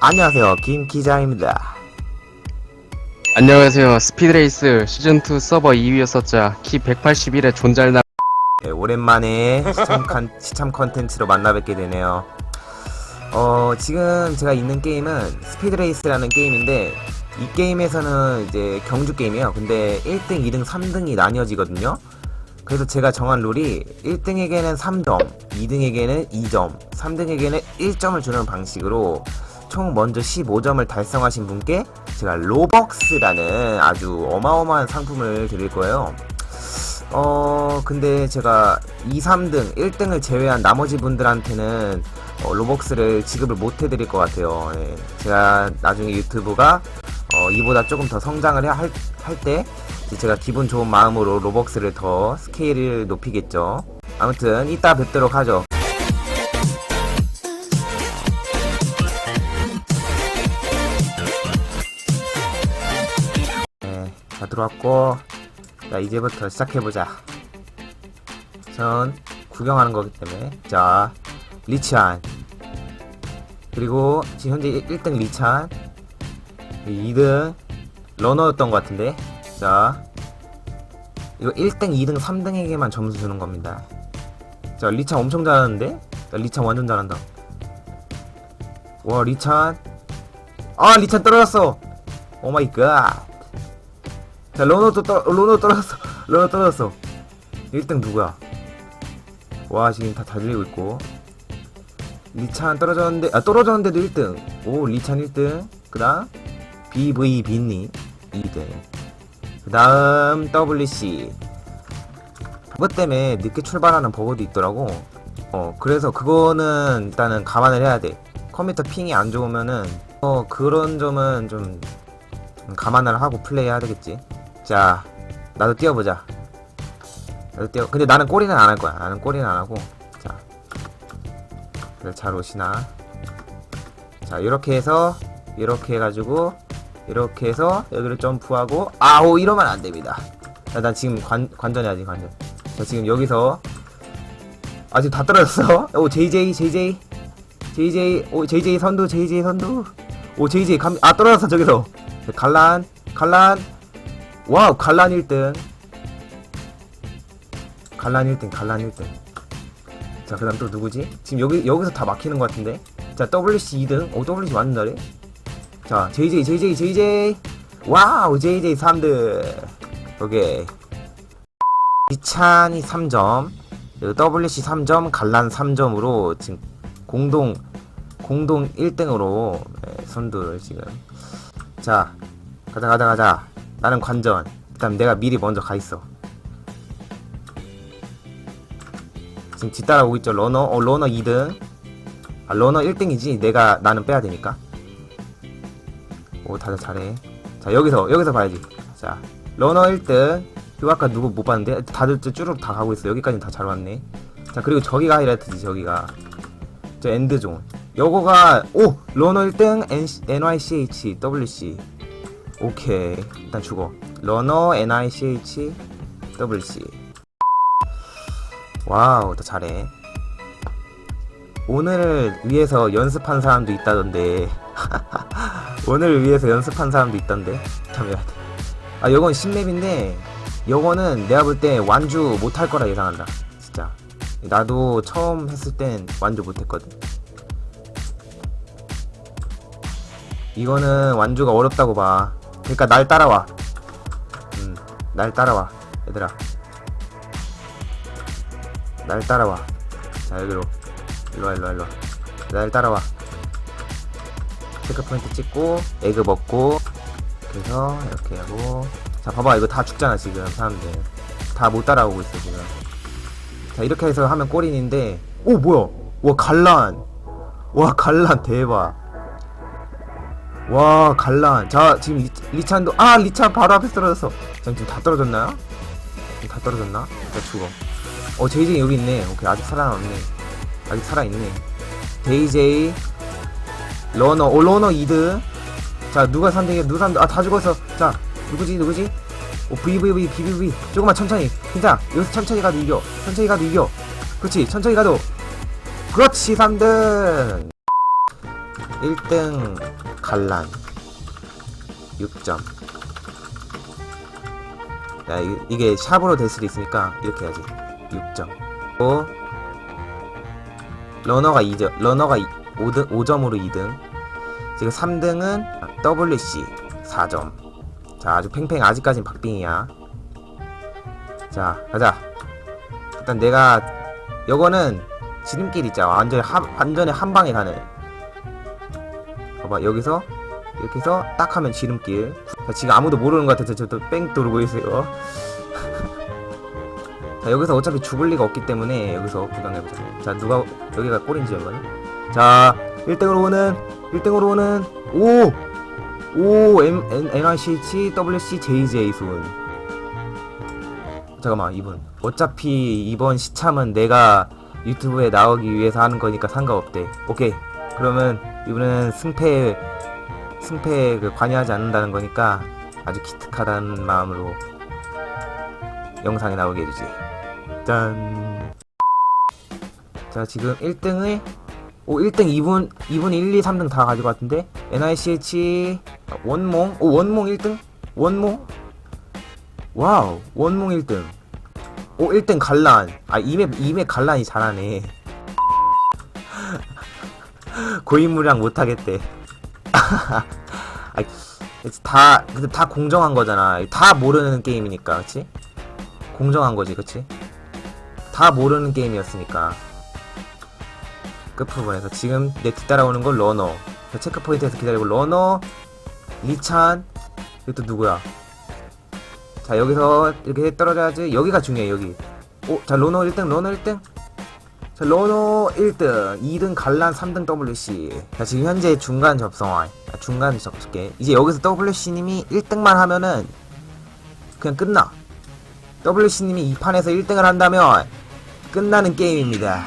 안녕하세요 김 기자입니다. 안녕하세요. 스피드레이스 시즌2 서버 2위였었자 키 181에 존잘나. 네, 오랜만에 시참, 컨, 시참 컨텐츠로 만나뵙게 되네요. 어 지금 제가 있는 게임은 스피드레이스라는 게임인데 이 게임에서는 이제 경주 게임이에요. 근데 1등, 2등, 3등이 나뉘어지거든요. 그래서 제가 정한 룰이 1등에게는 3점, 2등에게는 2점, 3등에게는 1점을 주는 방식으로 총 먼저 15점을 달성하신 분께 제가 로벅스라는 아주 어마어마한 상품을 드릴 거예요. 어, 근데 제가 2, 3등, 1등을 제외한 나머지 분들한테는 어, 로벅스를 지급을 못 해드릴 것 같아요. 예. 제가 나중에 유튜브가 어, 이보다 조금 더 성장을 해- 할, 할 때, 제가 기분 좋은 마음으로 로벅스를 더 스케일을 높이겠죠. 아무튼, 이따 뵙도록 하죠. 들어왔고, 자, 이제부터 시작해보자. 전 구경하는 거기 때문에. 자, 리치안. 그리고 지금 현재 1등 리찬. 2등 러너였던 것 같은데. 자, 이거 1등, 2등, 3등에게만 점수 주는 겁니다. 자, 리찬 엄청 잘하는데? 자, 리찬 완전 잘한다. 와, 리찬. 아, 리찬 떨어졌어. 오 마이 갓. 자, 러너도 떨, 러너 떨어졌어. 러너 떨어졌어. 1등 누구야? 와, 지금 다 달리고 있고. 리찬 떨어졌는데, 아, 떨어졌는데도 1등. 오, 리찬 1등. 그 다음, BV 빈니 2등. 그 다음, WC. 버그 때문에 늦게 출발하는 버그도 있더라고. 어, 그래서 그거는 일단은 감안을 해야 돼. 컴퓨터 핑이 안 좋으면은, 어, 그런 점은 좀 감안을 하고 플레이 해야 되겠지. 자, 나도 뛰어보자. 나도 뛰어. 근데 나는 꼬리는 안 할 거야. 나는 꼬리는 안 하고. 자, 그래 잘 오시나? 자, 이렇게 해서 이렇게 해가지고 이렇게 해서 여기를 점프하고 아오 이러면 안 됩니다. 자, 난 지금 관 관전해야지 관전. 자, 지금 여기서 아직 다 떨어졌어. 오 JJ JJ JJ 오 JJ 선두 JJ 선두 오 JJ 감, 아 떨어졌어 저기서 갈란 갈란 와우 갈란 1등. 갈란 1등 갈란 1등. 자 그 다음 또 누구지? 지금 여기 여기서 다 막히는 것 같은데? 자 WC 2등. 오 WC 잘해 자 JJ JJ JJ 와우 JJ 3등. 오케이. 이찬이 3점. WC 3점 갈란 3점으로 지금 공동 공동 1등으로 선두를 지금. 자 가자 가자 가자 나는 관전. 일단 내가 미리 먼저 가 있어. 지금 뒤따라오고 있죠. 러너 어 러너 2등. 아 러너 1등이지? 내가 나는 빼야 되니까. 오 다들 잘해. 자 여기서 여기서 봐야지. 자 러너 1등. 그리고 아까 누구 못 봤는데? 다들 쭈르륵 다 가고 있어. 여기까지 다 잘 왔네. 자 그리고 저기가 하이라이트지 저기가. 저 엔드존. 요거가 오! 러너 1등 NC, NYCH WC 오케이. 일단 죽어. 러너 NICH WC 와우 더 잘해. 오늘을 위해서 연습한 사람도 있다던데. 오늘을 위해서 연습한 사람도 있던데. 참여해야 돼아 요건 신맵인데 요거는 내가 볼 때 완주 못할 거라 예상한다. 진짜. 나도 처음 했을 땐 완주 못했거든. 이거는 완주가 어렵다고 봐 그러니까 날 따라와. 음, 날 따라와 얘들아. 날 따라와. 자 여기로. 일로와 일로와 일로와. 날 따라와. 체크 포인트 찍고 에그 먹고 그래서 이렇게 하고. 자 봐봐 이거 다 죽잖아 지금 사람들. 다 못 따라오고 있어 지금. 자 이렇게 해서 하면 꼬린인데 오 뭐야? 와 갈란. 와 갈란 대박 와 갈란 자 지금 리, 리찬도 아 리찬 바로 앞에 떨어졌어. 자 지금 다 떨어졌나요? 다 떨어졌나? 자 죽어. 어 JJ 여기 있네. 오케이 아직 살아남네. 아직 살아있네. JJ 러너 오 러너 2등 자 누가 3등이야 누가 3등 아다 죽었어. 자 누구지 누구지? 오 VVV BBV 조금만 천천히. 괜찮아. 여기서 천천히 가도 이겨. 천천히 가도 이겨. 그렇지. 천천히 가도. 그렇지 3등. 1등 갈란 6점. 야 이, 이게 샵으로 될 수도 있으니까 이렇게 해야지. 6점. 또 러너가 2점 러너가 5등, 5점으로 2등. 지금 3등은 WC 4점. 자 아주 팽팽 아직까진 박빙이야. 자 가자. 일단 내가 요거는 지름길 있잖아 완전히 한, 완전히 한 방에 가는 봐봐 여기서 이렇게 해서 딱 하면 지름길. 자, 지금 아무도 모르는 것 같아서 저도 뺑 돌고 있어요. 자 여기서 어차피 죽을 리가 없기 때문에 여기서 구경해보자. 자 누가 여기가 꼴인지 한번. 자 1등으로 오는 1등으로 오는 오! 오 M, N, NICH WC JJ 손 잠깐만 이분. 어차피 이번 시참은 내가 유튜브에 나오기 위해서 하는 거니까 상관없대. 오케이 그러면 이분은 승패 승패에 그 관여하지 않는다는 거니까 아주 기특하다는 마음으로 영상에 나오게 해주지. 짠. 자 지금 1등을 오 1등 2분 2분 1, 2, 3등 다 가지고 왔는데 NICH 원몽 오 원몽 1등? 원몽? 와우 원몽 1등. 오 1등 갈란. 아 이맵 이맵 갈란이 잘하네 고인물이랑 못하겠대. 아, 다 근데 다 공정한 거잖아. 다 모르는 게임이니까 그치? 공정한 거지 그치? 다 모르는 게임이었으니까. 끝부분에서 지금 내 뒤따라오는 건 러너. 자, 체크포인트에서 기다리고 러너 리찬 이거 또 누구야? 자 여기서 이렇게 떨어져야지. 여기가 중요해 여기. 오 자 러너 1등 러너 1등 자 러너 1등 2등 갈란 3등 WC 자 지금 현재 중간 접성화 아, 중간 접게 이제 여기서 WC님이 1등만 하면은 그냥 끝나. WC님이 이 판에서 1등을 한다면 끝나는 게임입니다.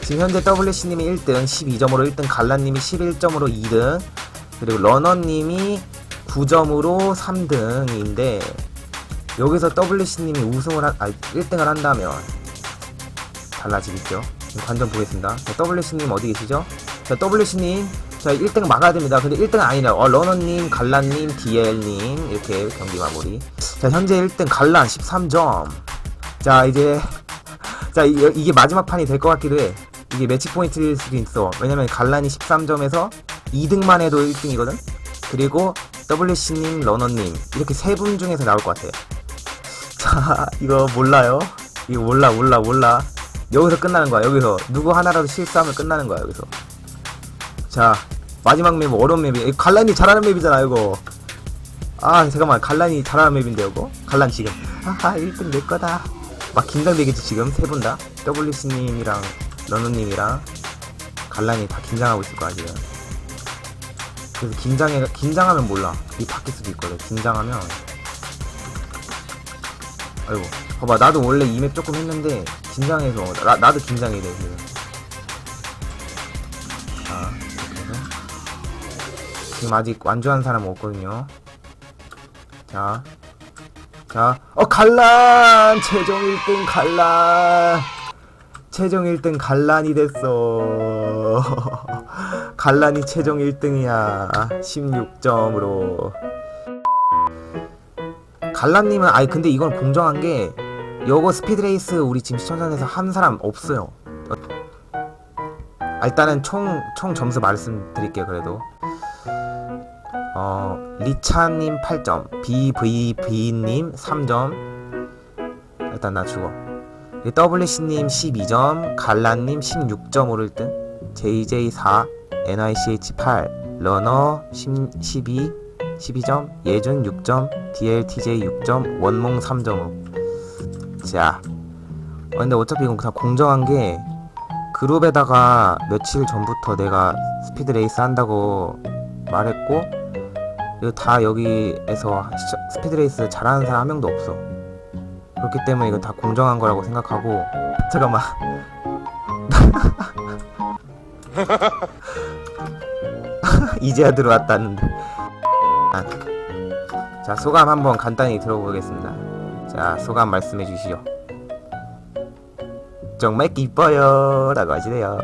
지금 현재 WC님이 1등 12점으로 1등 갈란님이 11점으로 2등 그리고 러너님이 9점으로 3등인데 여기서 WC님이 우승을 한, 아 1등을 한다면 달라지겠죠? 관전 보겠습니다. 자, WC님 어디 계시죠? 자 WC님 자 1등 막아야 됩니다. 근데 1등은 아니네요. 어, 러너님 갈란님 DL님 이렇게 경기 마무리. 자 현재 1등 갈란 13점. 자 이제 자 이, 이게 마지막 판이 될 것 같기도 해. 이게 매치 포인트일 수도 있어. 왜냐면 갈란이 13점에서 2등만 해도 1등이거든? 그리고 WC님 러너님 이렇게 세 분 중에서 나올 것 같아요. 자 이거 몰라요? 이거 몰라 몰라 몰라 여기서 끝나는 거야. 여기서 누구 하나라도 실수하면 끝나는 거야 여기서. 자 마지막 맵 어려운 맵이 갈란이 잘하는 맵이잖아 이거. 아 잠깐만 갈란이 잘하는 맵인데 이거? 갈란 지금. 아하 1등 내 거다. 막 긴장되겠지 지금? 세 분 다? WC님이랑 러너님이랑 갈란이 다 긴장하고 있을 거야 지금. 그래서 긴장해 긴장하면 몰라. 이 바뀔 수도 있거든 긴장하면. 아이고 봐봐. 나도 원래 이 맵 조금 했는데 긴장해서 나, 나도 긴장이 돼 지금 자 이렇게 해서 지금 아직 완주한 사람 없거든요 자 자, 어, 갈란! 최종 1등 갈란! 최종 1등 갈란이 됐어. 갈란이 최종 1등이야. 16점으로. 갈란님은, 아니, 근데 이건 공정한 게, 요거 스피드레이스 우리 지금 시청자에서 한 사람 없어요. 아, 일단은 총, 총 점수 말씀드릴게요, 그래도. 어, 리차님 8점, BVB님 3점. 일단 나 죽어. WC님 12점, 갈란님 16점으로 1등, JJ 4, NICH 8, 러너 10, 12, 12점, 예준 6점, DLTJ 6점, 원몽 3점으로. 자, 어, 근데 어차피 이건 다 공정한 게 그룹에다가 며칠 전부터 내가 스피드 레이스 한다고 말했고 이거 다 여기에서 시청- 스피드 레이스 잘하는 사람 한 명도 없어. 그렇기 때문에 이건 다 공정한 거라고 생각하고 잠깐만. 이제야 들어왔다는데. 아. 자 소감 한번 간단히 들어보겠습니다. 자 소감 말씀해 주시죠. 정말 기뻐요 라고 하시네요.